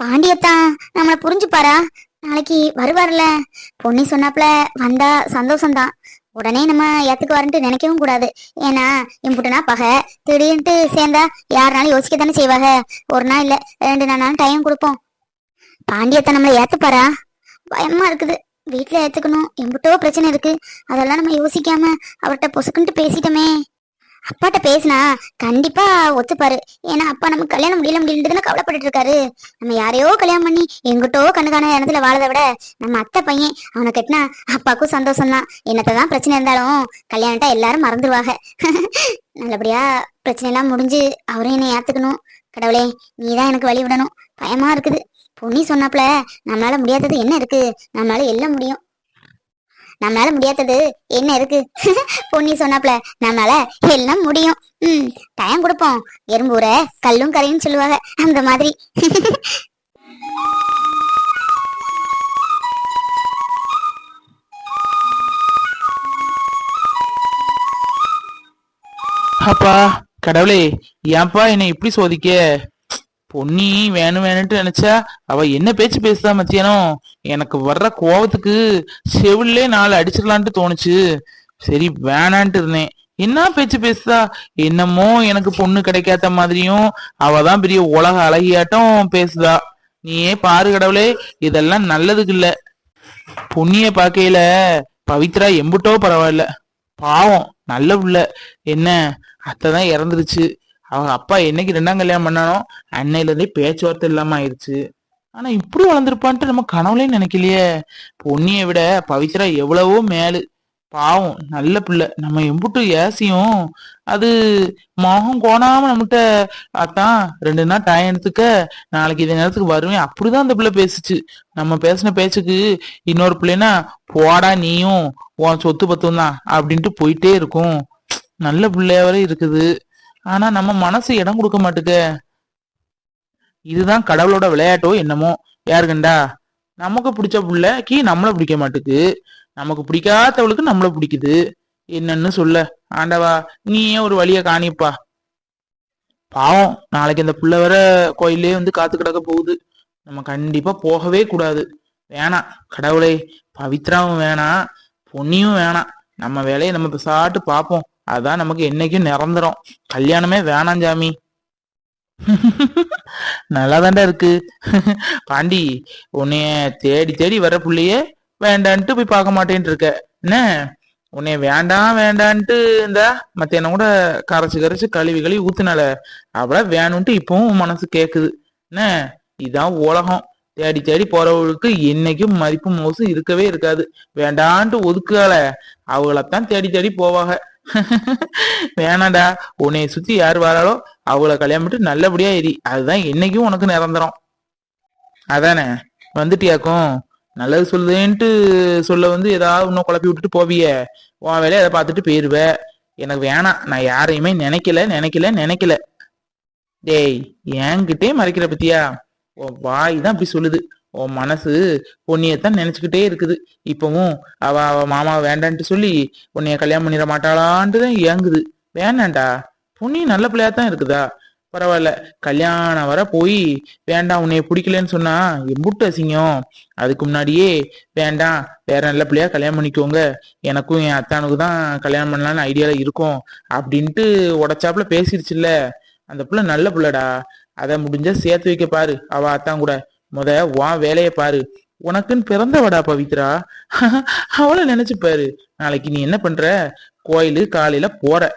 பாண்டியத்தான் நம்மள புரிஞ்சுப்பாரா? நாளைக்கு வருவார்ல பொண்ணி சொன்னாப்ல வந்தா சந்தோஷம்தான் உடனே நம்ம ஏத்துக்குவாருன்ட்டு நினைக்கவும் கூடாது. ஏன்னா இம்புட்டுனா பகை திடீர்னுட்டு சேர்ந்தா யாருனாலும் யோசிக்க தானே செய்வாங்க ஒரு நாள் இல்ல ரெண்டு நாள் டைம் கொடுப்போம். பாண்டியத்தை நம்மள ஏத்துப்பாரா? பயமா இருக்குது. வீட்டுல ஏத்துக்கணும். எம்புட்டோ பிரச்சனை இருக்கு. அதெல்லாம் நம்ம யோசிக்காம அவர்கிட்ட பொசுக்குன்ட்டு பேசிட்டோமே. அப்பாட்ட பேசினா கண்டிப்பா ஒத்துப்பாரு. ஏன்னா அப்பா நமக்கு கல்யாணம் முடியல முடியலன்னு கவலைப்பட்டு இருக்காரு நம்ம யாரையோ கல்யாணம் பண்ணி எங்கிட்டோ கண்ணுக்கான இடத்துல வாழதை விட நம்ம அத்தை பையன் அவனை கட்டினா அப்பாவுக்கும் சந்தோஷம் தான் என்னத்தான் பிரச்சனை இருந்தாலும் கல்யாணத்தா எல்லாரும் மறந்துடுவாங்க நல்லபடியா பிரச்சனை எல்லாம் முடிஞ்சு அவரையும் என்னை ஏத்துக்கணும். கடவுளே நீதான் எனக்கு வழி விடணும். பயமா இருக்குது. பொன்னி சொன்னாப்புல நம்மளால முடியாதது என்ன இருக்கு? நம்மளால எல்லாம் முடியும். நம்மளால முடியாதது. என்ன இருக்கு பொன்னி சொன்னாப்ல நம்மளால எல்லாம் முடியும். ம் டைம் கொடுப்போம். எறும்பூர கல்லும் கரையும் சொல்லுவாங்க. அந்த மாதிரி. அப்பா கடவுளே ஏன்பா என்னை இப்படி சோதிக்க? பொன்னி வேணும் வேணும்ட்டு நினைச்சா அவ என்ன பேச்சு பேசுதா மத்தியானம்? எனக்கு வர்ற கோவத்துக்கு செவிலே நாலு அடிச்சிடலான்ட்டு தோணுச்சு. சரி வேணான்ட்டு இருந்தேன். என்ன பேச்சு பேசுதா என்னமோ எனக்கு பொண்ணு கிடைக்காத மாதிரியும் அவ தான் பெரிய உலக அழகியாட்டம் பேசுதா. நீயே பாரு கடவுளே இதெல்லாம் நல்லதுக்கு இல்ல. பொன்னிய பார்க்கையில பவித்ரா எம்புட்டோ பரவாயில்ல. பாவம் நல்ல புள்ள. என்ன அத்தை தான் இறந்துருச்சு. அவங்க அப்பா என்னைக்கு ரெண்டாம் கல்யாணம் பண்ணானோ அன்னையில இருந்தே பேச்சுவார்த்தை இல்லாம ஆயிடுச்சு. ஆனா இப்படி வளர்ந்துருப்பான்ட்டு நம்ம கனவுலயும் நினைக்கலையே. பொன்னியை விட பவித்ரா எவ்வளவோ மேலு. பாவம் நல்ல பிள்ளை. நம்ம எம்புட்டு ஏசியும் அது மோகம் கோணாம நம்மகிட்ட அதான் ரெண்டு நாள் டைம் எடுத்துக்க நாளைக்கு இதே நேரத்துக்கு வருவேன். அப்படிதான் அந்த பிள்ளை பேசுச்சு. நம்ம பேசின பேச்சுக்கு இன்னொரு பிள்ளைனா போடா நீயும் உன் சொத்து பத்தும் தான் அப்படின்ட்டு போயிட்டே இருக்கும். நல்ல பிள்ளையாவே இருக்குது. ஆனா நம்ம மனசு இடம் கொடுக்க மாட்டுக்கு இதுதான் கடவுளோட விளையாட்டோ என்னமோ. யாருக்குண்டா நமக்கு பிடிச்ச புள்ளைக்கு நம்மள பிடிக்க மாட்டுக்கு நமக்கு பிடிக்காதவளுக்கு நம்மள பிடிக்குது. என்னன்னு சொல்ல. ஆண்டவா நீயே ஒரு வழிய காணிப்பா? பாவம். நாளைக்கு அந்த புள்ள வர கோயிலே வந்து காத்து கிடக்க போகுது. நம்ம கண்டிப்பா போகவே கூடாது. வேணாம். கடவுளே பவித்ராவும் வேணாம். பொன்னியும் வேணாம். நம்ம வேலையை நம்ம சாப்பிட்டு பார்ப்போம். அதான் நமக்கு என்னைக்கும் நிரந்தரம். கல்யாணமே வேணாம் சாமி. நல்லாதான்டா இருக்கு. பாண்டி உன்னைய தேடி தேடி வர புள்ளைய வேண்டான்ட்டு போய் பார்க்க மாட்டேன்ட்டு இருக்க என்ன? உன்னைய வேண்டாம் வேண்டான்ட்டு இந்த மத்தியானம் கூட கரைச்சு கரைச்சு கழுவி கழுவி ஊத்துனால அவள வேணும்ட்டு இப்பவும் மனசு கேக்குது. என்ன? இதான் உலகம். தேடி தேடி போறவளுக்கு என்னைக்கும் மதிப்பு மோசம் இருக்கவே இருக்காது. வேண்டான்ட்டு ஒதுக்குகால அவளைத்தான் தேடி தேடி போவாங்க வேணாடா உன்னைய சுத்தி யார் வராளோ அவளை கல்யாணம் பண்ணிட்டு நல்லபடியா எரி அதுதான் என்னைக்கும் உனக்கு நிரந்தரம். அதானே? வந்துட்டியாக்கும்? நல்லது சொல்லுதேன்ட்டு சொல்ல வந்து ஏதாவது இன்னும் குழப்பி விட்டுட்டு போவிய. உன் வேலையை அதை பார்த்துட்டு போயிருவ. எனக்கு வேணாம். நான் யாரையுமே நினைக்கல நினைக்கல நினைக்கல. டேய் என்கிட்டே மறைக்கிற பத்தியா? உன் வாய் தான் அப்படி சொல்லுது. உன் மனசு உன்னையத்தான் நினைச்சுக்கிட்டே இருக்குது. இப்பவும் அவ அவ மாமா வேண்டான்ட்டு சொல்லி உன்னைய கல்யாணம் பண்ணிட மாட்டாளான்ட்டு தான் இயங்குது. வேணாண்டா. பொன்னி நல்ல பிள்ளையா தான் இருக்குதா? பரவாயில்ல. கல்யாணம் வர போய் வேண்டாம் உன்னைய பிடிக்கலன்னு சொன்னா எம்புட்டு அசிங்கம். அதுக்கு முன்னாடியே வேண்டாம் வேற நல்ல பிள்ளையா கல்யாணம் பண்ணிக்கோங்க. எனக்கும் என் அத்தானுக்கு தான் கல்யாணம் பண்ணலாம்னு ஐடியால இருக்கும் அப்படின்ட்டு உடச்சாப்புல பேசிருச்சுல்ல அந்த பிள்ளை நல்ல பிள்ளைடா. அதை முடிஞ்சா சேர்த்து வைக்க பாரு. அவ அத்தான் கூட. முத உன் வேலையை பாரு. உனக்குன்னு பிறந்தவடா பவித்ரா. அவளை நினைச்சு பாரு. நாளைக்கு நீ என்ன பண்ற? கோயிலு காலையில போற.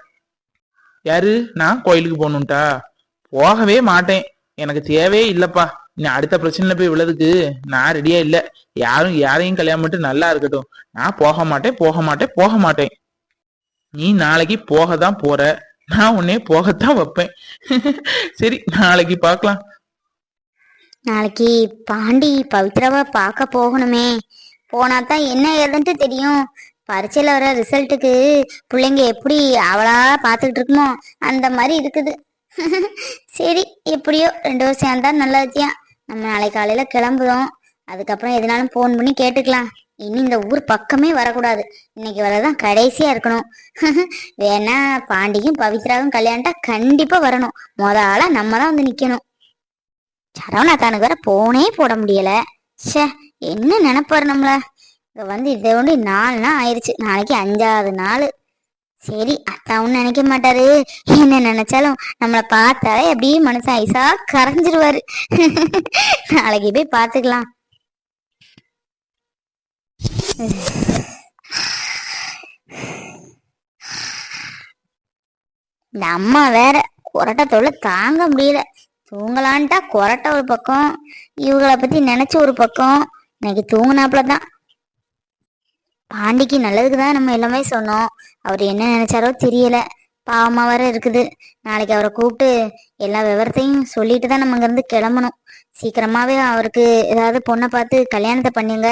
யாரு? நான் கோயிலுக்கு போகணும்ட்டா? போகவே மாட்டேன். எனக்கு தேவையே இல்லப்பா. நீ அடுத்த பிரச்சனையில போய் விழதுக்கு நான் ரெடியா இல்ல. யாரும் யாரையும் கல்யாணம் பண்ணிட்டு நல்லா இருக்கட்டும். நான் போக மாட்டேன் போக மாட்டேன் போக மாட்டேன். நீ நாளைக்கு போக தான் போற. நான் உன்னே போகத்தான் வைப்பேன். சரி நாளைக்கு பார்க்கலாம். நாளைக்கு பாண்டி பவித்ராவை பார்க்க போகணுமே. போனா தான் என்ன ஏதுன்ட்டு தெரியும். பரீட்சையில் வர ரிசல்ட்டுக்கு பிள்ளைங்க எப்படி அவளா பார்த்துக்கிட்டு இருக்குமோ அந்த மாதிரி இருக்குது. சரி எப்படியோ ரெண்டு வருஷம் சேர்ந்தா நல்லதுயா நம்ம நாளைக்கு காலையில் கிளம்புறோம். அதுக்கப்புறம் எதுனாலும் ஃபோன் பண்ணி கேட்டுக்கலாம். இனி இந்த ஊர் பக்கமே வரக்கூடாது. இன்னைக்கு வரதான் கடைசியா இருக்கணும். வேணா பாண்டியும் பவித்ராவும் கல்யாணம்ட்டா கண்டிப்பா வரணும். மொத ஆளா நம்ம தான் வந்து நிக்கணும். சரவணாத்தானுக்கு வேற போனே போட முடியல. ச்சே என்ன நினைப்பாரு நம்மள? இங்க வந்து இதை ஒண்டி நாலு நாள் ஆயிடுச்சு நாளைக்கு அஞ்சாவது நாள். சரி அத்தாவும் நினைக்க மாட்டாரு. என்ன நினைச்சாலும் நம்மளை பார்த்தாலே அப்படியே மனுஷன் ஐசா கரைஞ்சிருவாரு. நாளைக்கு போய் பார்த்துக்கலாம். இந்த அம்மா வேற கொரட்டை தொல்லை தாங்க முடியல. தூங்கலான்ட்டா கொரட்டை ஒரு பக்கம் இவங்கள பத்தி நினைச்ச ஒரு பக்கம் இன்னைக்கு தூங்குனாப்புல தான். பாண்டிக்கு நல்லதுக்கு தான் நம்ம எல்லாமே சொன்னோம். அவர் என்ன நினைச்சாரோ தெரியல. பாவமா வேற இருக்குது. நாளைக்கு அவரை கூப்பிட்டு எல்லா விவரத்தையும் சொல்லிட்டு தான் நம்ம இங்கிருந்து கிளம்பணும். சீக்கிரமாவே அவருக்கு ஏதாவது பொண்ணை பார்த்து கல்யாணத்தை பண்ணுங்க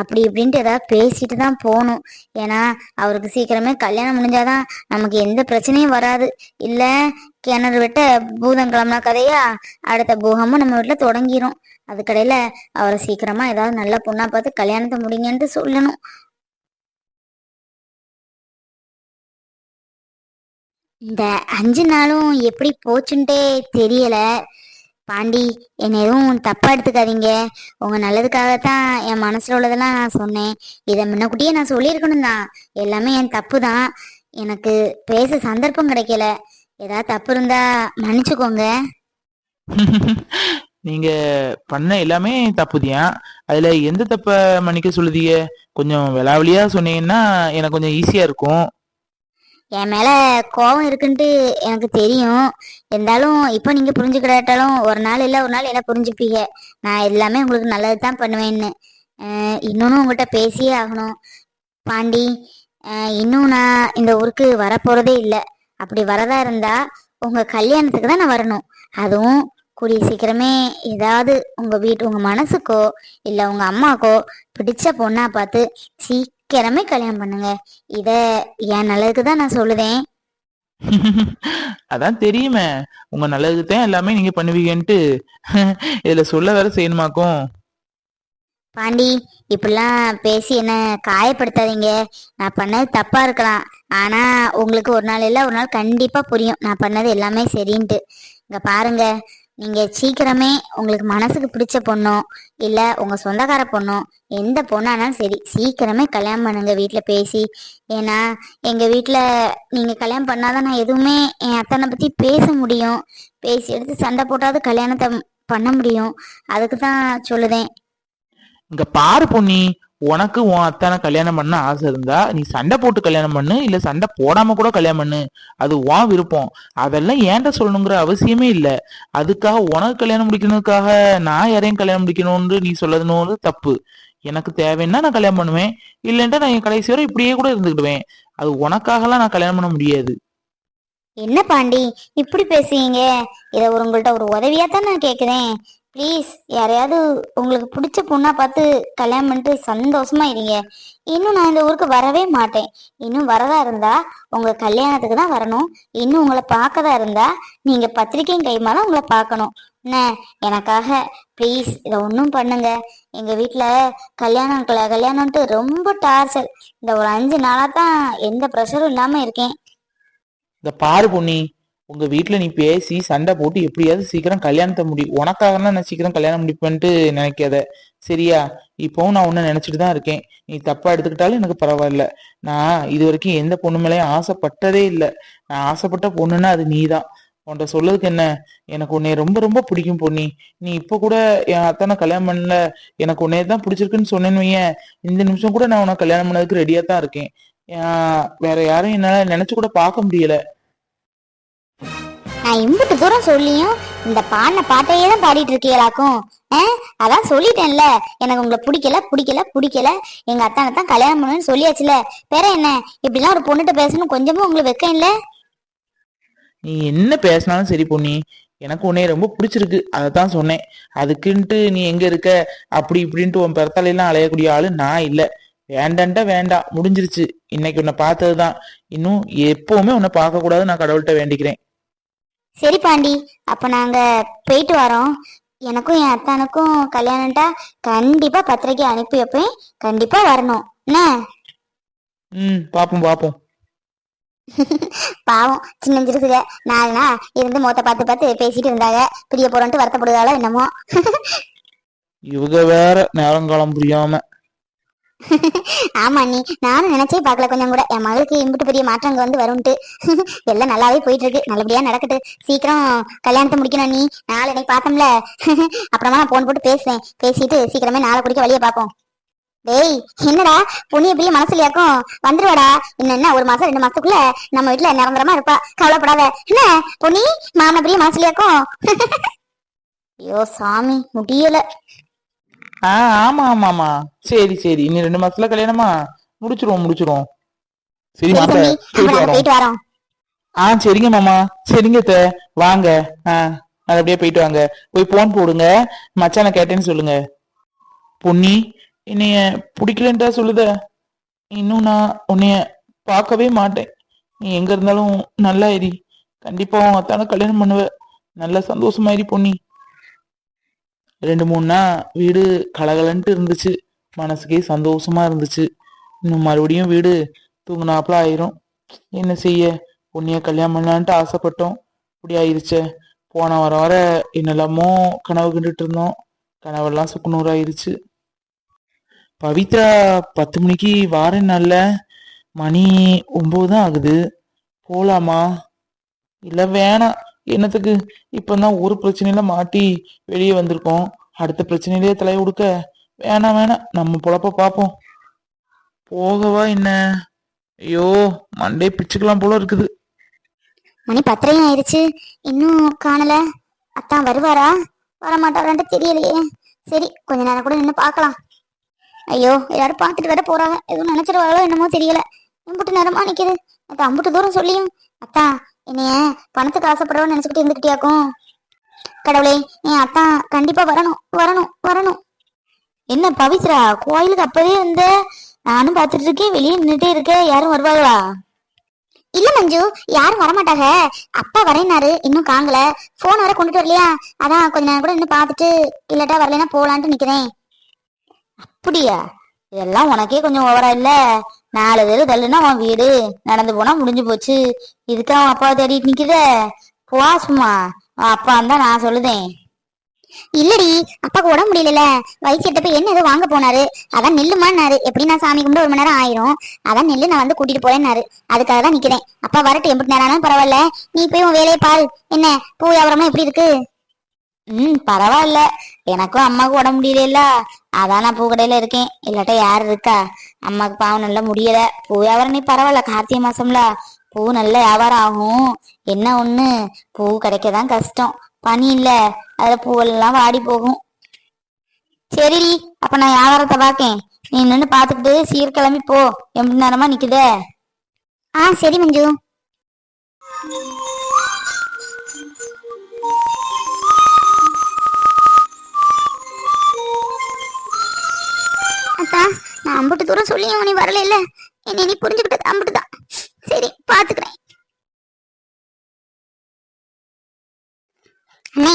அப்படி இப்படின்ட்டு ஏதாவது பேசிட்டு தான் போகணும். ஏன்னா அவருக்கு சீக்கிரமே கல்யாணம் முடிஞ்சாதான் நமக்கு எந்த பிரச்சனையும் வராது. இல்லை கிணறு விட்ட பூதம் கிளம்புனா கதையா? அடுத்த பூகமும் நம்ம வீட்டில் தொடங்கிரும். அதுக்கடையில அவரை சீக்கிரமா ஏதாவது நல்ல பொண்ணா பார்த்து கல்யாணத்தை முடிங்கன்ட்டு சொல்லணும். இந்த அஞ்சு நாளும் எப்படி போச்சுன்ட்டே தெரியல. பாண்டி என்னை எதுவும் தப்பா எடுத்துக்காதீங்க. உங்க நல்லதுக்காகத்தான் என் மனசுல உள்ளதெல்லாம் நான் சொன்னேன். இதை முன்னக்கூட்டியே நான் சொல்லியிருக்கணும் தான் எல்லாமே என் தப்பு தான் எனக்கு பேச சந்தர்ப்பம் கிடைக்கல. ஏதாவது தப்பு இருந்தா மன்னிச்சுக்கோங்க. நீங்க பண்ண எல்லாமே தப்புதியா? அதுல எந்த தப்ப மன்னிக்க சொல்லுதீங்க? கொஞ்சம் விளாவலியா சொன்னீங்கன்னா எனக்கு கொஞ்சம் ஈஸியா இருக்கும். என் மேல கோவம் இருக்குன்ட்டு எனக்கு தெரியும். இருந்தாலும் இப்போ நீங்க புரிஞ்சுக்கிட்டாலும் ஒரு நாள் இல்லை ஒரு நாள் என்ன புரிஞ்சுப்பீங்க. நான் எல்லாமே உங்களுக்கு நல்லது தான் பண்ணுவேன்னு இன்னொன்னு உங்கள்கிட்ட பேசியே ஆகணும். பாண்டி இன்னும் நான் இந்த ஊருக்கு வரப்போறதே இல்லை. அப்படி வரதா இருந்தா உங்க கல்யாணத்துக்கு தான் நான் வரணும். அதுவும் கூடிய சீக்கிரமே ஏதாவது உங்க வீட்டு உங்க மனசுக்கோ இல்லை உங்க அம்மாக்கோ பிடிச்ச பொண்ணா பார்த்து சீக்கிரமே கல்யாணம் பண்ணுங்க. இத என் நல்லதுக்கு தான் நான் சொல்லுதேன் அதான் தெரியுமே. உங்க நல்லதுக்கு தான் எல்லாமே நீங்க பண்ணுவீங்கன்ட்டு. இதுல சொல்ல வேற செய்யணுமாக்கும்? பாண்டி இப்படிலாம் பேசி என்ன காயப்படுத்தாதீங்க. நான் பண்ணது தப்பா இருக்கலாம். ஆனா உங்களுக்கு ஒரு நாள் இல்ல ஒரு நாள் கண்டிப்பா புரியும். நான் பண்ணது எல்லாமே சரின்ட்டு. இங்க பாருங்க. நீங்க சீக்கிரமே உங்களுக்கு மனசுக்கு பிடிச்ச பொண்ணோ இல்ல உங்க சொந்தக்கார பொண்ணோ எந்த பொண்ணானாலும் சரி சீக்கிரமே கல்யாணம் பண்ணுங்க வீட்டுல பேசி. ஏன்னா எங்க வீட்டுல நீங்க கல்யாணம் பண்ணாதான் நான் எதுவுமே என் அத்தனை பத்தி பேச முடியும். பேசி எடுத்து சண்டை போட்டாவது கல்யாணத்தை பண்ண முடியும். அதுக்கு தான் சொல்லுதேன். இங்க பாரு பொண்ணி உனக்கு உன் அத்தானை கல்யாணம் பண்ண ஆசை இருந்தா நீ சண்டை போட்டு கல்யாணம் பண்ணு இல்ல சண்டை போடாம கூட கல்யாணம் பண்ணு. அது உன் விருப்பம். அதெல்லாம் ஏன்டா சொல்லணுங்கிற அவசியமே இல்ல. அதுக்காக உனக்கு கல்யாணம் முடிக்கணுக்காக நான் யாரையும் கல்யாணம் முடிக்கணும்னு நீ சொல்லணும்னு தப்பு. எனக்கு தேவைன்னா நான் கல்யாணம் பண்ணுவேன். இல்லைன்ட்டா நான் என் கடைசி வரை இப்படியே கூட இருந்துக்கிடுவேன். அது உனக்காகலாம் நான் கல்யாணம் பண்ண முடியாது. என்ன பாண்டி இப்படி பேசுவீங்க இதை உங்கள்கிட்ட உங்கள்ட்ட ஒரு உதவியா தான் நான் கேக்குறேன். ப்ளீஸ் யாரையாவது உங்களுக்கு பிடிச்ச பொண்ணா பார்த்து கல்யாணம் பண்ணிட்டு சந்தோஷமா இருங்க இன்னும் நான் இந்த ஊருக்கு வரவே மாட்டேன். இன்னும் வரதா இருந்தா உங்க கல்யாணத்துக்கு தான் வரணும். இன்னும் உங்களை பார்க்கதா இருந்தா நீங்க பத்திரிக்கையும் தான் உங்களை பார்க்கணும். என்ன எனக்காக ப்ளீஸ் இதை ஒன்றும் பண்ணுங்க. எங்க வீட்டில் கல்யாணம் கல்யாணம்ட்டு ரொம்ப டார்ச்சர் இந்த ஒரு அஞ்சு நாளா தான் எந்த ப்ரெஷரும் இல்லாம இருக்கேன். இந்த பாரு பொன்னி உங்க வீட்டுல நீ பேசி சண்டை போட்டு எப்படியாவது சீக்கிரம் கல்யாணத்தை முடி உனக்காக நான் சீக்கிரம் கல்யாணம் முடிப்பேன்ட்டு நினைக்காத. சரியா? இப்போவும் நான் உன்ன நினைச்சிட்டு தான் இருக்கேன். நீ தப்பா எடுத்துக்கிட்டாலும் எனக்கு பரவாயில்ல. நான் இது வரைக்கும் எந்த பொண்ணு மேலேயும் ஆசைப்பட்டதே இல்லை. நான் ஆசைப்பட்ட பொண்ணுன்னா அது நீ தான் உன்கிட்ட சொல்லதுக்கு என்ன? எனக்கு உன்னை ரொம்ப ரொம்ப பிடிக்கும் பொண்ணி நீ இப்ப கூட என் அத்தனை கல்யாணம் பண்ணல. எனக்கு உன்னைய தான் பிடிச்சிருக்குன்னு சொன்னேன்னு வையேன் இந்த நிமிஷம் கூட நான் உனக்கு கல்யாணம் பண்ணதுக்கு ரெடியா தான் இருக்கேன். வேற யாரும் என்னால நினைச்சு கூட பார்க்க முடியல. நான் இம்புட்டு தூரம் சொல்லியும் இந்த பாடின பாட்டையே தான் பாடிட்டு இருக்கீங்களாக்கும் அதான் சொல்லிட்டேன்ல. எனக்கு உங்களை பிடிக்கல பிடிக்கல பிடிக்கல. எங்க அத்தானை தான் கல்யாணம் பண்ணணும்னு சொல்லியாச்சுல. வேற என்ன? இப்படிலாம் ஒரு பொண்ணுகிட்ட பேசணும் கொஞ்சமும் உங்களுக்கு வெக்கம் இல்ல? நீ என்ன பேசினாலும் சரி பொண்ணி எனக்கு உன்னைய ரொம்ப பிடிச்சிருக்கு. அதைத்தான் சொன்னேன். அதுக்குன்ட்டு நீ எங்க இருக்க? அப்படி இப்படின்ட்டு உன் பிறத்தாலையெல்லாம் அலையக்கூடிய ஆளு நான் இல்ல. வேண்டான்ட்டா வேண்டாம். முடிஞ்சிருச்சு. இன்னைக்கு உன்னை பார்த்ததுதான். இன்னும் எப்பவுமே உன்னை பார்க்க கூடாது நான் கடவுள்கிட்ட வேண்டிக்கிறேன். சரி பாண்டி அப்ப நாங்க போயிட்டு வரோம். எனக்கும் என் அத்தானுக்கும் கல்யாணம்ட்டா கண்டிப்பா பத்திரிக்கை அனுப்பி வைப்பேன். கண்டிப்பா வரணும். என்ன? ம் பாப்போம் பாப்போம். பாவம் சின்ன சிறுசுக நாலு நாள் இருந்து மொத்த பார்த்து பார்த்து பேசிட்டு இருந்தாங்க. பிரிய போறோன்ட்டு வருத்தப்படுதாலோ என்னமோ. இவங்க வேற நேரங்காலம் புரியாம ஆமா நீ நானும் நினைச்சே பாக்கல கொஞ்சம் கூட. என் மகளுக்கு இம்புட்டு பெரிய மாற்றங்க வந்து வரும்ட்டு எல்லாம் நல்லாவே போயிட்டு இருக்கு நல்லபடியா நடக்கட்டு. சீக்கிரம் கல்யாணத்தை முடிக்கணும் நீ. நாளை இன்னைக்கு பார்த்தோம்ல. அப்புறமா நான் போன் போட்டு பேசுவேன். பேசிட்டு சீக்கிரமே நாளை குடிக்க வழியை பார்ப்போம். டேய் என்னடா? புண்ணிய பெரிய மனசுலயாக்கும் வந்துருவாடா. என்ன ஒரு மாசம் ரெண்டு மாசத்துக்குள்ள நம்ம வீட்டுல நிரந்தரமா இருப்பா. கவலைப்படாத. என்ன பொன்னி? மாமன் பெரிய மனசுலயாக்கும் ஐயோ சாமி முடியல. ஆ ஆமா ஆமா ஆமா சரி சரி. இன்னும் ரெண்டு மாசத்துல கல்யாணமா? முடிச்சிருவோம் முடிச்சிருவோம். சரி தம்பி போயிட்டு வரோம். போயிட்டு வரோம். ஆ சரிங்க மாமா. சரிங்க அத்தை. வாங்க. ஆ நல்லபடியா போயிட்டு வாங்க. போய் போன் போடுங்க. மச்சான கேட்டேன்னு சொல்லுங்க. பொன்னி என்னைய பிடிக்கலன்ட்டா சொல்லுத. இன்னும் நான் உன்னைய பார்க்கவே மாட்டேன். நீ எங்க இருந்தாலும் நல்லா இரி கண்டிப்பா உன் அத்தான கல்யாணம் பண்ணுவ. நல்ல சந்தோஷமா இரி பொன்னி. ரெண்டு மூணு நாள் வீடு கலகலன்ட்டு இருந்துச்சு. மனசுக்கே சந்தோஷமா இருந்துச்சு. இன்னும் மறுபடியும் வீடு தூங்கினாப்புல ஆயிரும். என்ன செய்ய? உன்னைய கல்யாணம் பண்ணலான்ட்டு ஆசைப்பட்டோம். இப்படி ஆயிருச்சே. போன வர வர என்னெல்லாமோ கனவு கண்டுட்டு இருந்தோம். கனவெல்லாம் சுக்குநூறு ஆயிருச்சு. பவித்ரா பத்து மணிக்கு வாரேன் நல்ல. மணி ஒன்பது தான் ஆகுது. போலாமா? இல்லை வேணாம். என்னத்துக்கு? இப்பதான் ஒரு பிரச்சனையில மாட்டி வெளியே வந்திருக்கோம். அடுத்த பிரச்சனையிலேயே தலை உடுக்க. வேணாம் வேணாம். நம்ம பொழப்ப பார்ப்போம். போகவா என்ன? ஐயோ மண்டே பிச்சுக்கலாம் போல இருக்குது. மணி பத்திரையும் ஆயிடுச்சு. இன்னும் காணல. அத்தான் வருவாரா? வரமாட்டாரான்ட்டு தெரியலையே. சரி கொஞ்ச நேரம் கூட நின்று பார்க்கலாம். ஐயோ எல்லாரும் பார்த்துட்டு வேற போறாங்க. எதுவும் நினைச்சிருவாங்களோ என்னமோ தெரியல. அம்புட்டு நேரமா நிக்குது. அது அம்புட்டு தூரம் சொல்லியும். அத்தா என்னைய பணத்துக்கு ஆசைப்படுறோம்னு நினைச்சுக்கிட்டு இருந்துகிட்டியாக்கும்? கடவுளே என் அத்தான் கண்டிப்பா வரணும் வரணும் வரணும். என்ன பவித்ரா கோயிலுக்கு அப்பவே இருந்த நானும் பார்த்துட்டு இருக்கேன் வெளியே நின்றுட்டே இருக்கேன் யாரும் வருவாங்களா? இல்ல மஞ்சு யாரும் வரமாட்டாங்க. அப்பா வரேனாரு இன்னும் காங்கல போன் வர கொண்டுட்டு வரலையா? அதான் கொஞ்ச நேரம் கூட இன்னும் பார்த்துட்டு இல்லட்டா வரலைன்னா போலான்ட்டு நிக்கிறேன். அப்படியா? இதெல்லாம் உனக்கே கொஞ்சம் ஓவரா இல்லை? நாலு பேர் தள்ளுனா உன் வீடு. நடந்து போனா முடிஞ்சு போச்சு. இதுக்கு அவன் அப்பாவை தேடிட்டு நிக்கிற? போ சும்மா. அவன் அப்பா தான் நான் சொல்லுதேன். இல்லடி அப்பாக்கு உடம்பு முடியல வயசு எட்டப்ப என்ன ஏதோ வாங்க போனாரு. அதான் நெல்லுமான்னாரு. எப்படி நான் சாமி கும்பிட்டு ஒரு மணி நேரம் ஆயிரும். அதான் நெல்லு நான் வந்து கூட்டிட்டு போறேன்னாரு. அதுக்காக தான் நிக்கிறேன். அப்பா வரட்டு எப்படி நேரம் பரவாயில்ல. நீ போய் உன் வேலையை பால் என்ன பூ வியாபாரமா எப்படி இருக்கு? ம் பரவாயில்ல. எனக்கும் அம்மாவுக்கும் உடம்பு முடியல அதான் நான் பூ கடையில இருக்கேன். இல்லாட்டா யார் இருக்கா? அம்மாவுக்கு பாவம் நல்லா முடியல. பூ வியாபாரம் நீ பரவாயில்ல. கார்த்திகை மாசம்ல பூ நல்ல வியாபாரம் ஆகும். என்ன ஒண்ணு? பூ கிடைக்க தான் கஷ்டம். பனி இல்ல. அதுல பூவெல்லாம் வாடி போகும். சரி அப்ப நான் வியாபாரத்தை பாக்கேன். நீ நின்று பாத்துக்கிட்டு சீர் கிளம்பி போ எம்பி நேரமா நிக்குத. ஆ சரி மஞ்சு. நான் அம்புட்டு தூரம் சொல்லியும் நீ வரல இல்ல என்ன நீ புரிஞ்சுக்கிட்டது அம்புட்டு தான் சரி பாத்துக்கிறேன் அண்ணே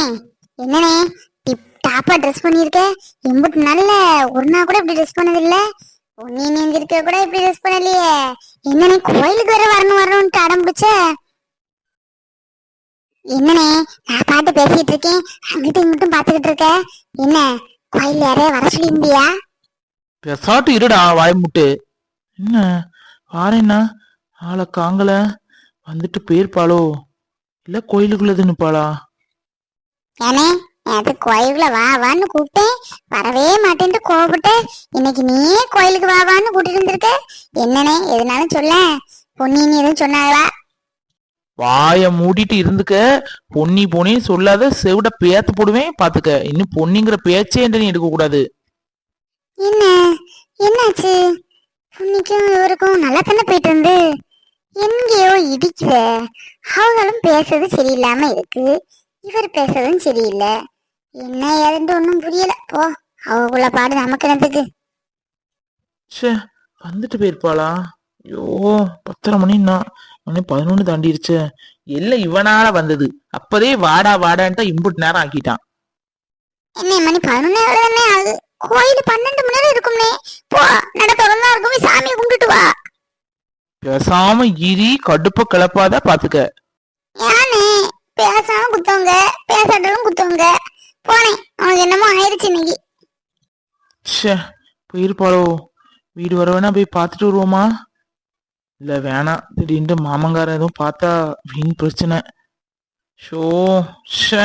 என்னண்ணே? டாப்பா ட்ரெஸ் பண்ணியிருக்க? எம்புட்டு நல்ல ஒரு நாள் கூட இப்படி ட்ரெஸ் பண்ணது இல்ல நீ நீந்திருக்க கூட இப்படி ட்ரெஸ் பண்ணலையே. என்னண்ணே கோயிலுக்கு வேற வரணும் வரணும்ட்டு அடம் பிடிச்ச? என்னண்ணே நான் பாட்டு பேசிட்டு இருக்கேன். அங்கிட்டும் இங்கிட்டும் பாத்துக்கிட்டு இருக்க. என்ன கோயில் யாரே வர சொல்லியிருந்தியா? பெசாட்டு இருடா வாய் முட்டு. என்ன? வாரேன்னா ஆளை காங்கல. வந்துட்டு போயிருப்பாளோ? இல்ல கோயிலுக்குள்ள நிப்பாளா ஏனே நேத்து கோயிலுக்குள்ள வா வான்னு கூப்பிட்டேன் வரவே மாட்டேன்ட்டு கோவப்பட்டு இன்னைக்கு நீயே கோயிலுக்கு வா வான்னு கூட்டிட்டு வந்திருக்க? என்னனே எதுனாலும் சொல்ல. பொன்னின்னு எதுவும் சொன்னாங்களா? வாய மூடிட்டு இருந்துக்க. பொன்னி பொன்னின்னு சொல்லாத செவிட பேத்து போடுவேன் பாத்துக்க. இன்னும் பொன்னிங்கிற பேச்சே என்று நீ எடுக்க கூடாது என்னாச்சு பொன்னிக்கும் இவருக்கும் நல்லா தானே போயிட்டு இருந்து. எங்கேயோ இடிக்குத. அவங்களும் பேசுறது சரியில்லாம இருக்கு. இவர் பேசுறதும் சரியில்லை. என்ன ஏதுன்னு ஒன்றும் புரியல. போ அவக்குள்ள பாடு நமக்கு என்னத்துக்கு? ச்சே வந்துட்டு போயிருப்பாளா? ஐயோ பத்தரை மணின்னா. மணி பதினொன்னு தாண்டிருச்சே. இல்ல இவனால வந்தது. அப்பதே வாடா வாடான்ட்டா இம்புட்டு நேரம் ஆக்கிட்டான். என்ன மணி பதினொன்னு தானே ஆகுது. கோயில் பன்னெண்டு மணி நேரம் இருக்கும்னே. போ நட திறந்தா இருக்கும் போய் சாமியை கும்பிட்டுட்டு வா. பேசாம இரி கடுப்ப கிளப்பாத பாத்துக்க. யானே பேசாம குத்தவங்க பேசாட்டாலும் குத்தவங்க. போனேன் அவனுக்கு என்னமோ ஆயிடுச்சு இன்னைக்கு. ச்சே போயிருப்பாளோ வீடு வர வேணா போய் பார்த்துட்டு வருவோமா? இல்ல வேணாம் திடீர்னு மாமங்காரன் எதுவும் பார்த்தா வீண் பிரச்சனை. ஷோ ச்சே.